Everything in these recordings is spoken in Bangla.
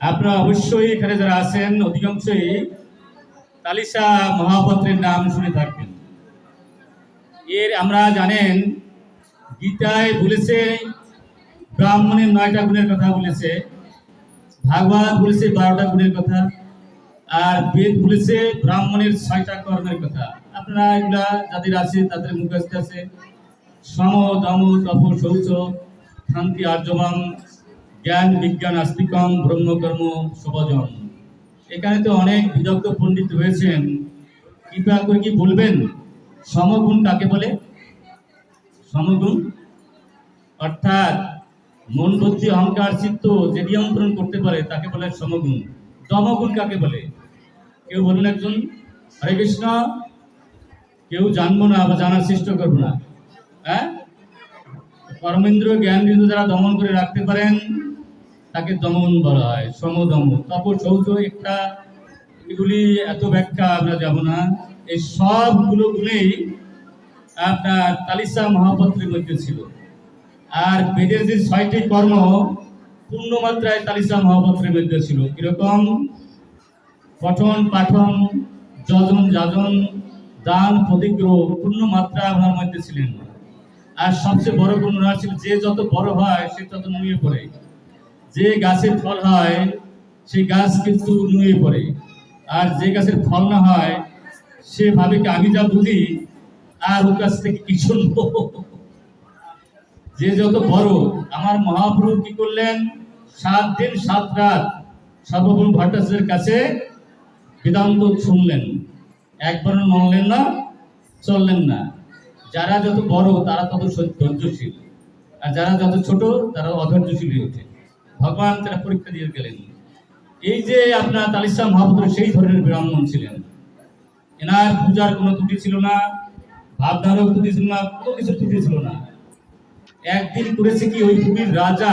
আপনারা অবশ্যই এখানে যারা আছেন, অধিকাংশই তালিসা মহাপত্রের নাম শুনে থাকবেন। এর আমরা জানেন, গীতায় বলেছে, ব্রাহ্মণের নয়টা গুণের কথা বলেছে, ভাগবত বলেছে বারোটা গুণের কথা, আর বেদ বলেছে ব্রাহ্মণের ছয়টা কর্মের কথা। আপনারা এগুলা যাদের আছে, তাদের মুখস্থ আছে। সম, দম, তপ, শৌচ, শান্তি আর্যবাম জ্ঞান, বিজ্ঞান, আস্তিকম, ব্রহ্মকর্ম, সবজন। এখানে তো অনেক বিদগ্ধ পণ্ডিত রয়েছেন। কৃপা করে কি বলবেন? সমগুণ কাকে বলে? সমগুণ? অর্থাৎ মন বুদ্ধি অহংকার, চিত্ত যে নিয়ন্ত্রণ করতে পারে, তাকে বলে সমগুণ। দমগুণ কাকে বলে? কেউ বলুন একজন? হরে কৃষ্ণ। কেউ জানব না বা জানার চেষ্টা করব না। হ্যাঁ? কর্মেন্দ্র জ্ঞান বিন্দু যারা দমন করে রাখতে পারেন তাকে দমন বলা হয়, সমদম। তপ শৌচ একটা, এগুলি এত ব্যাখ্যা, আমরা যাব না। এই সবগুলো গুণেই আপনার তালিসা মহাপত্রের মধ্যে ছিল। আর বেদের যে ছয়টি কর্ম পূর্ণ মাত্রায় তালিসা মহাপত্রের মধ্যে ছিল। কীরকম? পঠন, পাঠন, যজন, যাজন, দান, প্রতিগ্রহ পূর্ণ মাত্রা আপনার মধ্যে ছিলেন। আর সবচেয়ে বড় গুণ ছিল, যে যত বড় হয়, সে তত নুয়ে পড়ে। যে গাছের ফল হয় সেই গাছ কিন্তু নুয়ে পড়ে। আর যে গাছের ফল না হয়, সে ভাবে কি আমি যা বুঝি, আর ওর কাছ থেকে কি শুনব যে যত বড়, আমার মহাপ্রভু কি করলেন? সাত দিন, সাত রাত সর্বভৌম ভট্টাচার্যের কাছে বেদান্ত শুনলেন। একবার মানলেন না, চললেন না। যারা যত বড়, তারা তত ধৈর্যশীল। আর যারা যত ছোট, তারা অধৈর্যশীল হয়ে ওঠে ভগবান তারা পরীক্ষা দিয়ে গেলেন। এই যে আপনার তালিসা মহাপুত্র সেই ধরনের ব্রাহ্মণ ছিলেন। এনার পূজার কোনো ত্রুটি ছিল না ভাবধারক ত্রুটি ছিল না, কোনো কিছু ত্রুটি ছিল না। একদিন করেছে কি ওই পুরীর রাজা,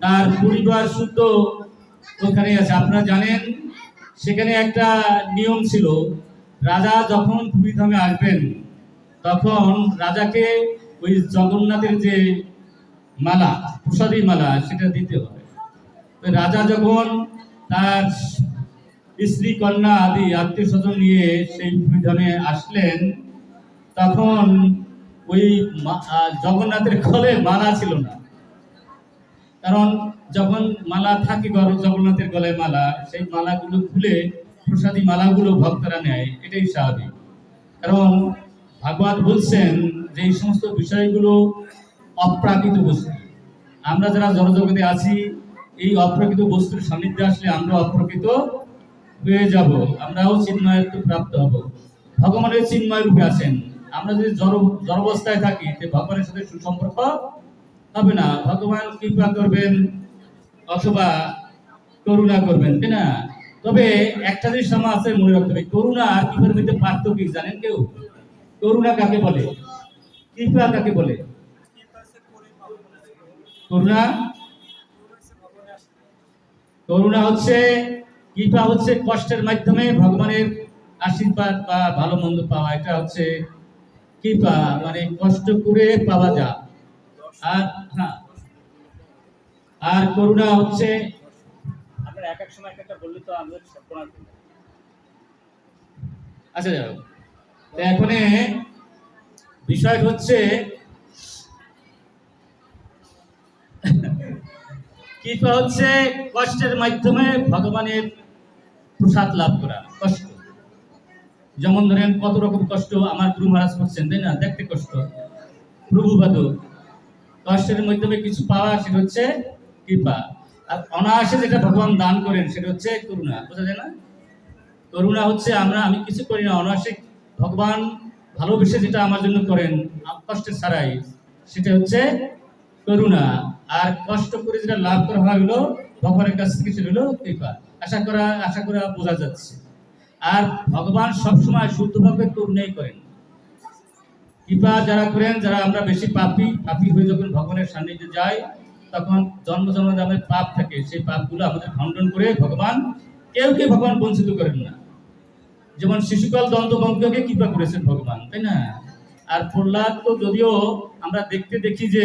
তার পরিবার শুদ্ধ ওখানে আছে। আপনারা জানেন, সেখানে একটা নিয়ম ছিল, রাজা যখন পুরী ধামে আসবেন, তখন রাজাকে ওই জগন্নাথের যে মালা, প্রসাদী মালা, সেটা দিতে হবে। রাজা যখন তার স্ত্রী, কন্যা আদি আত্মীয় স্বজন নিয়ে সেই পুরী ধামে আসলেন, তখন ওই জগন্নাথের গলে মালা ছিল না। কারণ যখন মালা থাকে জগন্নাথের গলায় মালা, সেই মালাগুলো খুলে প্রসাদী মালাগুলো ভক্তরা নেয়, এটাই স্বাভাবিক। কারণ ভাগবত বলছেন যে এই সমস্ত বিষয়গুলো অপ্রাকৃত বস্তু। আমরা যারা জনজগতে আছি, এই অপ্রাকৃত বস্তুর সান্নিধ্যে আসলে আমরা অপ্রাকৃত হয়ে যাব। আমরাও চিন্ময়ত্ব প্রাপ্ত হব। ভগবানের চিন্ময় রূপে আছেন। আমরা যদি জড়, জড়বস্থায় থাকি, তে ভগবানের সাথে সুসম্পর্ক হবে না। ভগবান কৃপা করবেন অথবা করুণা করবেন, তাই না? তবে একটা জিনিস আমার আছে মনে রাখতে হবে, করুণা আর কৃপার মধ্যে পার্থক্য জানেন কেউ? করুণা কাকে বলে? কৃপা কাকে বলে? করুণা করুণা হচ্ছে কৃপা হচ্ছে কষ্টের মাধ্যমে ভগবানের আশীর্বাদ বা ভালো মন্দ পাওয়া। এটা হচ্ছে কৃপা মানে কষ্ট করে পাওয়া যা। আর হ্যাঁ। আর করুণা হচ্ছে আপনার এক এক সময় একটা বললে তো আমাদের আচ্ছা যাও তো এখন বিষয় হচ্ছে কৃপা হচ্ছে কষ্টের মাধ্যমে ভগবানের প্রসাদ লাভ করা, কষ্ট। যেমন ধরেন, কত রকম কষ্ট আমার গুরু মহারাজ করছেন, তাই না? দেখতে কষ্ট। প্রভুপাদ কষ্টের মাধ্যমে কিছু পাওয়া, সেটা হচ্ছে কৃপা। আর অনায়াসে যেটা ভগবান দান করেন, সেটা হচ্ছে করুণা। বোঝা যায় না? করুণা হচ্ছে আমরা, আমি কিছু করি না, অনায়াসে ভগবান ভালোবেসে যেটা আমার জন্য করেন কষ্টের ছাড়াই, সেটা হচ্ছে করুণা। আর কষ্ট করে যেটা লাভ করা হলো, ভগবানের কাছ থেকে সেটা হলো কৃপা। আশা করা আশা করা বোঝা যাচ্ছে। আর ভগবান সবসময় শুদ্ধভাবে করুণাই করেন। কৃপা যারা করেন, যারা আমরা বেশি পাপি পাপি হয়ে যখন ভগবানের সান্নিধ্যে যাই, তখন জন্ম জন্ম আমাদের পাপ থাকে, সেই পাপগুলো আমাদের খণ্ডন করে ভগবান কেউ কে ভগবান বঞ্চিত করেন না। যেমন শিশুকাল দন্তবঙ্ককে কৃপা করেছেন ভগবান, তাই না? আর প্রহ্লাদ তো যদিও আমরা দেখতে দেখি যে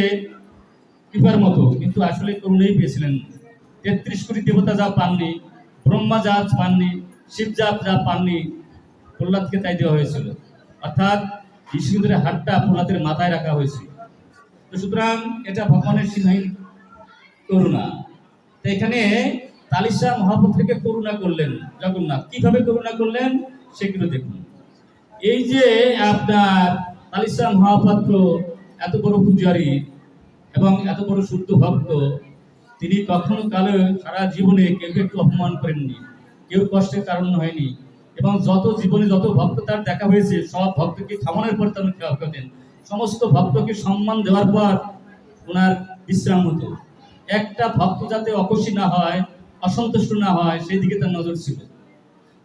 কৃপার মতো, কিন্তু আসলে করুণাই পেয়েছিলেন। তেত্রিশ কোটি দেবতা যা পাননি, ব্রহ্মা যা পাননি, শিব যা যা পাননি, প্রহ্লাদকে তাই দেওয়া হয়েছিল। অর্থাৎ বিষ্ণুদের হাতটা প্রহ্লাদের মাথায় রাখা হয়েছিল তো সুতরাং এটা ভগবানের সিংহীন করুণা। তো এখানে তালিশা মহাপুত্রকে করুণা করলেন জগন্নাথ। কীভাবে করুণা করলেন? সেগুলো দেখুন। এই যে আপনার তালিশা মহাপাত্র, এত বড় পূজারী এবং এত বড় শুদ্ধ ভক্ত, তিনি কখনো কালে সারা জীবনে কেউ একটু অপমান করেননি, কেউ কষ্টের কারণ হয়নি এবং যত জীবনে যত ভক্ত তার দেখা হয়েছে, সব ভক্তকে থামানোর পর তেমন খেয়াল করতেন সমস্ত ভক্তকে সম্মান দেওয়ার পর ওনার বিশ্রাম হতো। একটা ভক্ত যাতে অখুশি না হয়, অসন্তুষ্ট না হয় সেই দিকে তার নজর ছিল।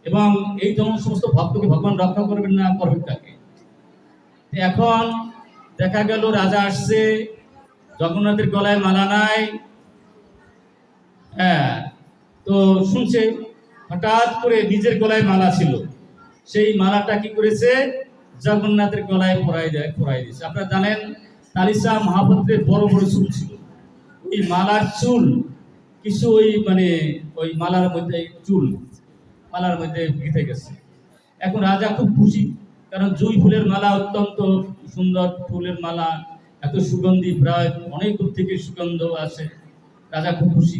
এবং এই যেমন সমস্ত ভক্তকে ভগবান রক্ষা করবেন না, করবেন তাকে এখন দেখা গেল রাজা আসছে জগন্নাথের গলায় মালা নাই হ্যাঁ তো শুনছে, হঠাৎ করে নিজের গলায় মালা ছিল। সেই মালাটা কি করেছে? জগন্নাথের গলায় পরাই দেয়, পরাই দিয়েছে। আপনারা জানেন, তালিসা মহাপাত্রের বড় বড় চুল ছিল। ওই মালার চুল, কিছু ওই মানে ওই মালার মধ্যে চুল, মালার মধ্যে গেঁথে গেছে। এখন রাজা খুব খুশি, কারণ জুই ফুলের মালা অত্যন্ত সুন্দর ফুলের মালা এত সুগন্ধি প্রায় অনেক দূর থেকে সুগন্ধ আছে রাজা খুব খুশি।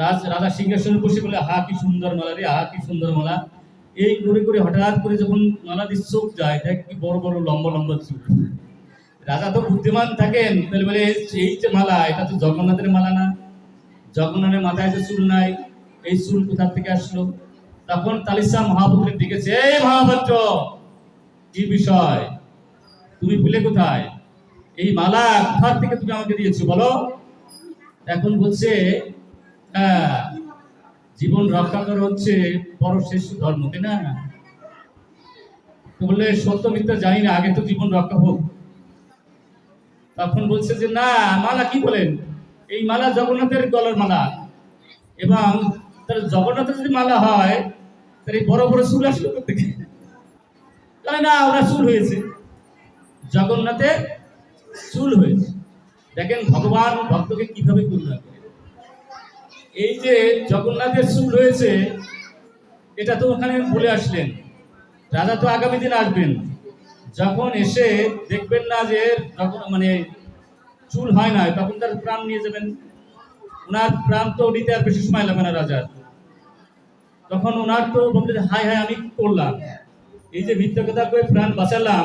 রাজ, রাজা সিংহাসনে বসে বলে হা কি সুন্দর মালা রে হা কি সুন্দর মালা। এই করে করে হঠাৎ করে যখন মালা দিয়ে চোখ যায়, দেখ কি বড় বড় লম্বা লম্বা চুল রাজা তো বুদ্ধিমান থাকেন, তাহলে বলে, এই যে মালা, এটা তো জগন্নাথের মালা না। জগন্নাথের মাথায় তো চুল নাই, এই চুল কোথা থেকে আসলো? তখন তালিসা মহাপুত্রের ডেকেছে এই মহাপাত্র, কি বিষয়? তুমি ভুলে কোথায়? এই মালা কোথার থেকে তুমি আমাকে দিয়েছ, বলো। এখন বলছে জীবন রক্ষা করা হচ্ছে বড় শ্রেষ্ঠ ধর্ম, তাই না? বললে, সত্য মিথ্যা জানি না, আগে তো জীবন রক্ষা হোক। তখন বলছে যে, না, মালা কি বলেন? এই মালা জগন্নাথের গলার মালা। এবং তার জগন্নাথের যদি মালা হয় তাহলে এই বড় বড় চুল আসলো তাহলে না, ওরা চুল হয়েছে। জগন্নাথের চুল হয়েছে। দেখেন ভগবান ভক্তকে কীভাবে করুণা করে। এই যে জগন্নাথের চুল হয়েছে, এটা তো ওখানে বলে আসলেন। রাজা তো আগামী দিন আসবেন। যখন এসে দেখবেন না যে যখন মানে চুল হয় না, তখন তার প্রাণ নিয়ে যাবেন। ওনার প্রাণ তো নিতে আর বেশি সময় লাগবে না রাজার। তখন ওনার তো বলতে হাই হাই আমি করলাম। এই যে মিথ্যা কথা করে প্রাণ বাঁচালাম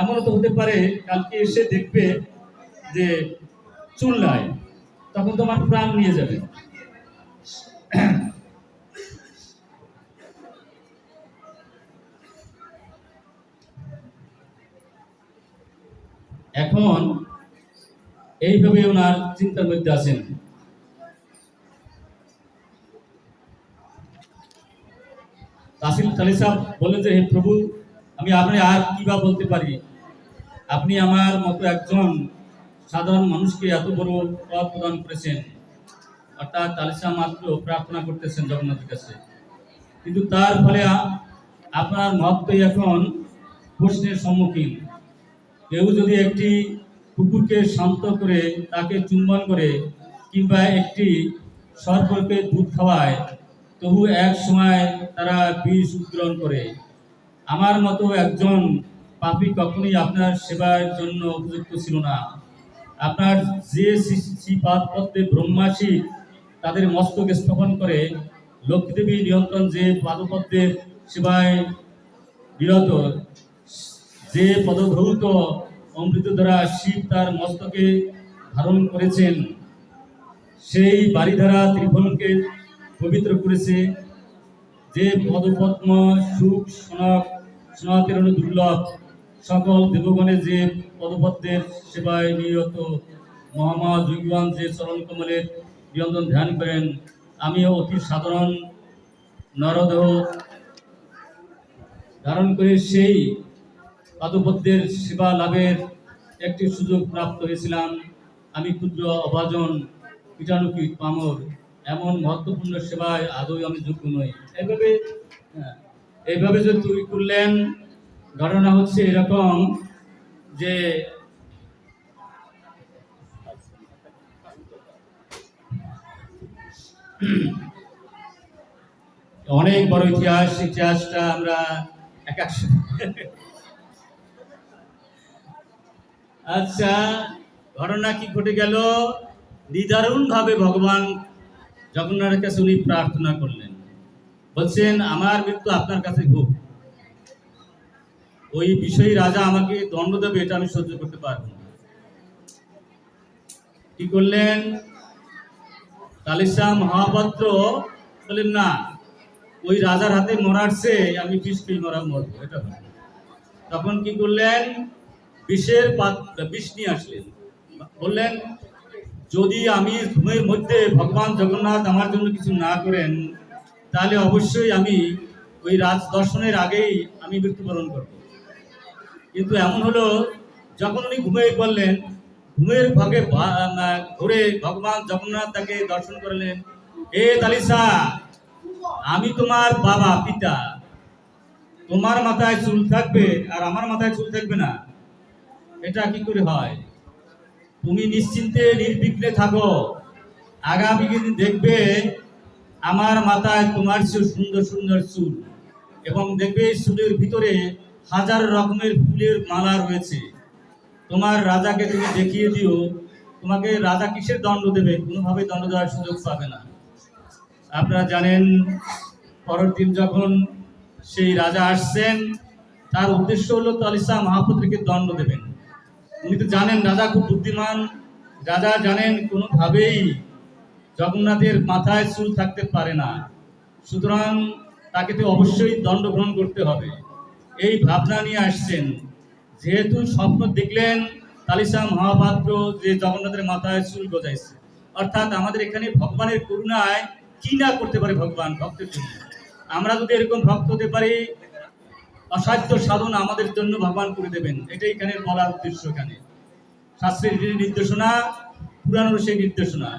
এমনও তো হতে পারে, কালকে এসে দেখবে যে চুল নাই, তখন তোমার প্রাণ নিয়ে যাবে। এখন এইভাবে ওনার চিন্তার মধ্যে আছেন। তাসিল তালি সাহেব বললেন যে, হে প্রভু আমি আপনি আর কি বা বলতে পারি? আপনি আমার মতো একজন সাধারণ মানুষকে এত বড় পদ প্রদান করেছেন। অর্থাৎ তালিসা মাত্র প্রার্থনা করতেছেন জগন্নাথের কাছে। কিন্তু তার ফলে আপনার মহত্বই এখন প্রশ্নের সম্মুখীন। কেউ যদি একটি কুকুরকে শান্ত করে, তাকে চুম্বন করে কিংবা একটি সর্পকে দুধ খাওয়ায়, তবু এক সময় তারা বিষ উদ্গ্রহণ করে। আমার মতো একজন পাপী কখনোই আপনার সেবার জন্য উপযুক্ত ছিল না। আপনার যে শ্রীপাদ পদ্মে ব্রহ্মাসী তাদের মস্তকে স্থাপন করে, লক্ষ্মীদেবী নিয়ন্ত্রণ যে পাদপদ্মের সেবায় বিরত, যে পদধৌত অমৃত দ্বারা শিব তার মস্তকে ধারণ করেছেন, সেই বাড়িধারা ত্রিভুবনকে পবিত্র করেছে, যে পদপদ্ম, সুখ সনক সনাতের দুর্লভ সকল দেবগণে যে পদপদ্মের সেবায় নিয়ত মহামা যুগবান যে চরণ কমলের নিয়ন্ত্রণ ধ্যান করেন আমিও অতি সাধারণ নরদেহ ধারণ করে সেই পাদপদ্মের সেবা লাভের একটি সুযোগ প্রাপ্ত হয়েছিলাম। আমি ক্ষুদ্র অভাজন কীটাণুকি পামর এমন মহত্বপূর্ণ সেবায় আদৌ আমি যোগ্য নই। এইভাবে হ্যাঁ, এইভাবে যে তুই করলেন, ঘটনা হচ্ছে এরকম যে অনেক বড় ইতিহাস, ইতিহাসটা আমরা এক আচ্ছা ঘটনা কি ঘটে গেল? নিদারুণভাবে ভগবান জগন্নাথের কাছে উনি প্রার্থনা করলেন। বলছেন, আমার মৃত্যু আপনার কাছে হোক ওই বিষয়ী রাজা আমাকে দণ্ড দেবে, এটা আমি সহ্য করতে পারব না। কি করলেন? কালিসা মহাপাত্র বললেন, না, ওই রাজার হাতে মরার চেয়ে আমি বিষ খেয়ে মরা মরবো, এটা তখন কি করলেন? বিষের বিষ নিয়ে আসলেন। বললেন, যদি আমি ঘুমের মধ্যে ভগবান জগন্নাথ আমার জন্য কিছু না করেন তাহলে অবশ্যই আমি ওই রাজ দর্শনের আগেই আমি মৃত্যুবরণ করব। কিন্তু এমন হলো, যখন উনি ঘুমিয়ে পড়লেন, ঘুমের ভাগে ঘুরে ভগবান জগন্নাথ তাকে দর্শন করলেন, এ তালিসা, আমি তোমার বাবা, পিতা। তোমার মাথায় চুল থাকবে আর আমার মাথায় চুল থাকবে না। এটা কি করে হয়? তুমি নিশ্চিন্তে নির্বিঘ্নে থাকো। আগামী দিন দেখবে আমার মাথায় তোমার চেয়ে সুন্দর সুন্দর চুল। এবং দেখবে চুলের ভিতরে হাজার রকমের ফুলের মালা রয়েছে। তোমার রাজাকে তুমি দেখিয়ে দিও, তোমাকে রাজা কিসের দণ্ড দেবে? কোনোভাবে দণ্ড দেওয়ার সুযোগ পাবে না। আপনারা জানেন, পরের দিন যখন সেই রাজা আসছেন, তার উদ্দেশ্য হলো তালিসা মহাপুত্রকে দণ্ড দেবেন। উনি তো জানেন, রাজা খুব বুদ্ধিমান। রাজা জানেন কোনোভাবেই জগন্নাথের মাথায় চুল থাকতে পারে না। সুতরাং তাকে তো অবশ্যই দণ্ড গ্রহণ করতে হবে। এই ভাবনা নিয়ে আসছেন। যেহেতু স্বপ্ন দেখলেন তালিসা মহাপাত্র যে জগন্নাথের মাথায় চুল গজাইছে। অর্থাৎ আমাদের এখানে ভগবানের করুণায় কি না করতে পারে ভগবান ভক্তের জন্য? আমরা যদি এরকম ভক্ত হতে পারি, অসাধ্য সাধন আমাদের জন্য ভগবান করে দেবেন। এটাই এখানে বলার উদ্দেশ্য এখানে। শাস্ত্রের নির্দেশনা পুরানোর সেই নির্দেশনা।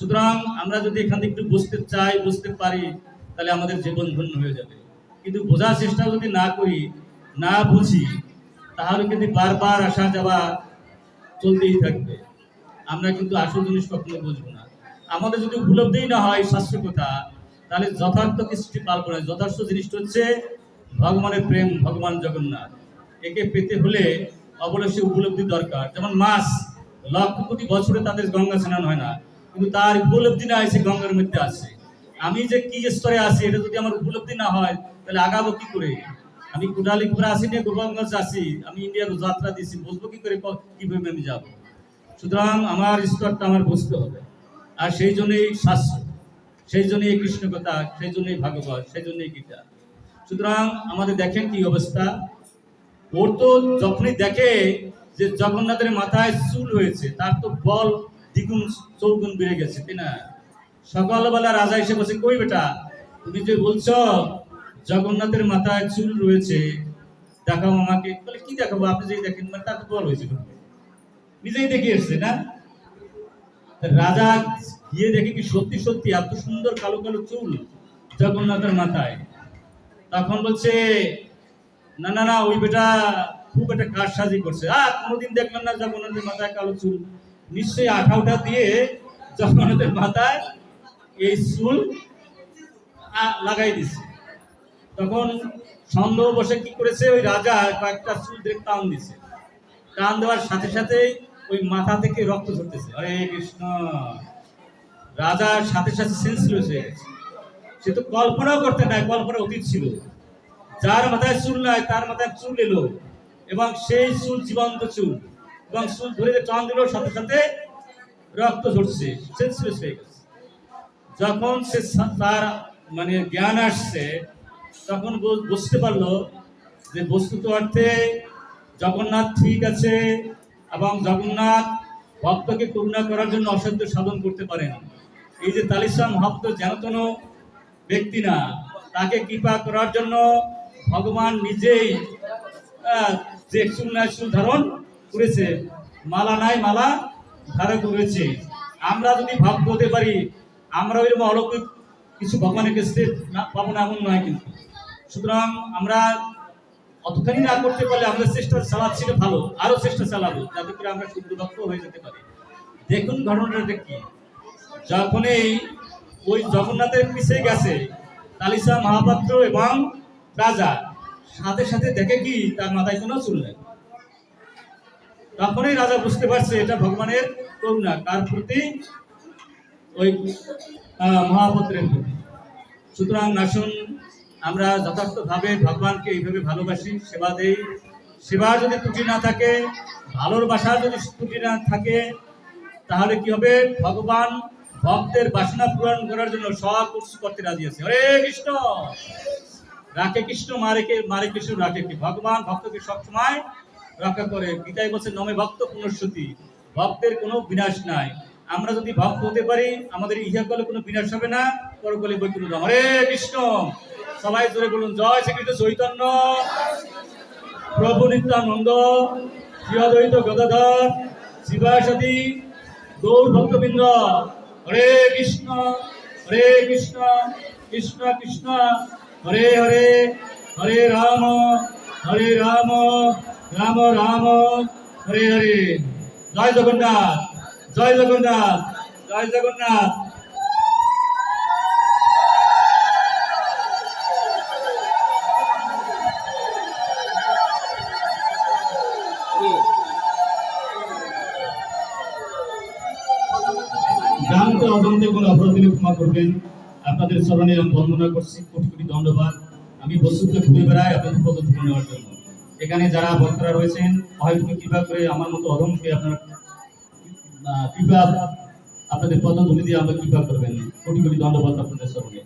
সুতরাং আমরা যদি এখান থেকে একটু বুঝতে চাই, বুঝতে পারি, তাহলে আমাদের জীবন ধন্য হয়ে যাবে। কিন্তু বোঝার চেষ্টা যদি না করি, না বুঝি, তাহলে কিন্তু বারবার আসা যাওয়া চলতেই থাকবে। আমরা কিন্তু আসল জিনিস কখনো বুঝব না। আমাদের যদি উপলব্ধিই না হয় শাস্ত্র কথা তাহলে যথার্থ কিছুটি পালব না যথার্থ জিনিসটা হচ্ছে ভগবানের প্রেম, ভগবান জগন্নাথ। একে পেতে হলে অবশ্যই উপলব্ধি দরকার। যেমন মাছ লক্ষ কোটি বছরে তাদের গঙ্গা স্নান হয় না। কিন্তু তার উপলব্ধি না এসে গঙ্গার মধ্যে আছে। আমি যে কি স্তরে আছি, এটা যদি আমার উপলব্ধি না হয়, তাহলে আগাবো কি করে? আমি কুটালিপুরে আসি না গোপালগঞ্জ আসি আমি ইন্ডিয়ার যাত্রা দিছি বুঝব কি করে কীভাবে আমি যাব? সুতরাং আমার স্তরটা আমার বুঝতে হবে। আর সেই জন্যই শাস্ত্র, সেই জন্যই কৃষ্ণ কথা সেই জন্যই ভাগবত, সেই জন্যই গীতা। সুতরাং আমাদের দেখেন কি অবস্থা। ওর তো যখনই দেখে যে জগন্নাথের মাথায় চুল হয়েছে, তার তো বল দ্বিগুণ চৌগুণ বেড়ে গেছে, তাই না? সকালবেলা রাজা এসে বসে কই বেটা, তুমি যে বলছো জগন্নাথের মাথায় চুল রয়েছে, দেখাও আমাকে। বলে, কি দেখাবো? আপনি যে দেখেন মানে তার তো বল হয়েছে নিজেই দেখে এসছে, না? রাজা গিয়ে দেখে কি সত্যি সত্যি এত সুন্দর কালো কালো চুল জগন্নাথের মাথায়? তখন বলছে, না না না, ওই বেটা খুব একটা কাজ সাজি করছে। আর কোনোদিন দেখলাম না জগন্নাথের মাথায় কালো চুল। নিশ্চয়ই আঠা উঠা দিয়ে জগন্নাথের মাথায় এই চুল লাগাই দিছে। তখন সন্দেহ বসে কি করেছে, ওই রাজা কয়েকটা চুল দিয়ে টান দিছে। টান দেওয়ার সাথে সাথে ওই মাথা থেকে রক্ত ঝরতেছে। হরে কৃষ্ণ। রাজার সাথে সাথে সেন্সলেস হয়ে গেছে। সে তো কল্পনাও করতে নাই কল্পনা অতীত ছিল। যার মাথায় চুল নাই, তার মাথায় চুল এলো। এবং সেই চুল জীবন্ত চুল। এবং চুল ধরে টান দিল, সাথে সাথে রক্ত ঝরছে সেন্সলেস হয়ে গেছে। যখন সে তার মানে জ্ঞান আসছে, তখন বুঝতে পারল যে বস্তুত অর্থে জগন্নাথ ঠিক আছে এবং জগন্নাথ ভক্তকে করুণা করার জন্য অসাধ্য সাধন করতে পারেন। এই যে তালিসা ভক্ত যেন তেন ব্যক্তি না, তাকে কৃপা করার জন্য ভগবান নিজেই যে চুল ধারণ করেছে। মালা নাই, মালা ধারণ করেছে। আমরা যদি ভাব হতে পারি, আমরা ওইরকম অলৌকিক কিছু ভগবানের কাছে পাবো না, এমন নয় কিন্তু। সুতরাং আমরা অতখানি না করতে পারলে আমাদের চেষ্টা চালাচ্ছিল ভালো আরও চেষ্টা চালাবো, যাতে করে আমরা শুদ্ধ ভক্ত হয়ে যেতে পারি। দেখুন ঘটনাটা কি। যখনই ওই জগন্নাথের পিছে গেছে, তালিসা মহাপাত্র এবং রাজা, সাথে সাথে দেখে কি তার মাথায় কোনো চুল নেই। তখনই রাজা বুঝতে পারছে এটা ভগবানের করুণা কার প্রতি ওই মহাপাত্রের প্রতি। সুতরাং আসুন আমরা যথার্থভাবে ভগবানকে এইভাবে ভালোবাসি, সেবা দেই। সেবা যদি ত্রুটি না থাকে, ভালোর বাসা যদি ত্রুটি না থাকে, তাহলে কি হবে? ভগবান ভক্তের বাসনা পূরণ করার জন্য সব কিছু করতে রাজি আছে। হরে কৃষ্ণ! রাখে কৃষ্ণ, মারে মারে কৃষ্ণ, রাখে কি। ভগবান ভক্তকে সবসময় রক্ষা করে। গীতায় বলছে নমে ভক্ত পুনঃসতি ভক্তের কোনো বিনাশ নাই। আমরা যদি ভক্ত হতে পারি, আমাদের ইহাকলে কোনো বিনাশ হবে না। পরকলে বৈকুণ্ঠ। হরে কৃষ্ণ! সবাই জোরে বলুন, জয় শ্রীকৃষ্ণ চৈতন্য। প্রভু নিত্যানন্দ শ্রীঅদ্বৈত গদাধর শিবাসতী গৌর ভক্তবৃন্দ। হরে কৃষ্ণ হরে কৃষ্ণ কৃষ্ণ কৃষ্ণ। হরে হরে হরে রাম হরে রাম। রাম রাম, হরে হরে। জয় জগন্নাথ জয় জগন্নাথ জয় জগন্নাথ। জানতে অজান্তে কোনো অপরাধ ক্ষমা করবেন। আপনাদের স্মরণে আমি বন্দনা করছি। কোটি কোটি ধন্যবাদ। আমি বস্তুতে ঘুরে বেড়াই আপনাদের পদ তুলে নেওয়ার জন্য। এখানে যারা ভক্তরা রয়েছেন, হয়তো কৃপা করে আমার মতো অধমকে আপনার কৃপা, আপনাদের পদ তুলে দিয়ে আমরা কৃপা করবেন। কোটি কোটি ধন্যবাদ আপনাদের স্মরণে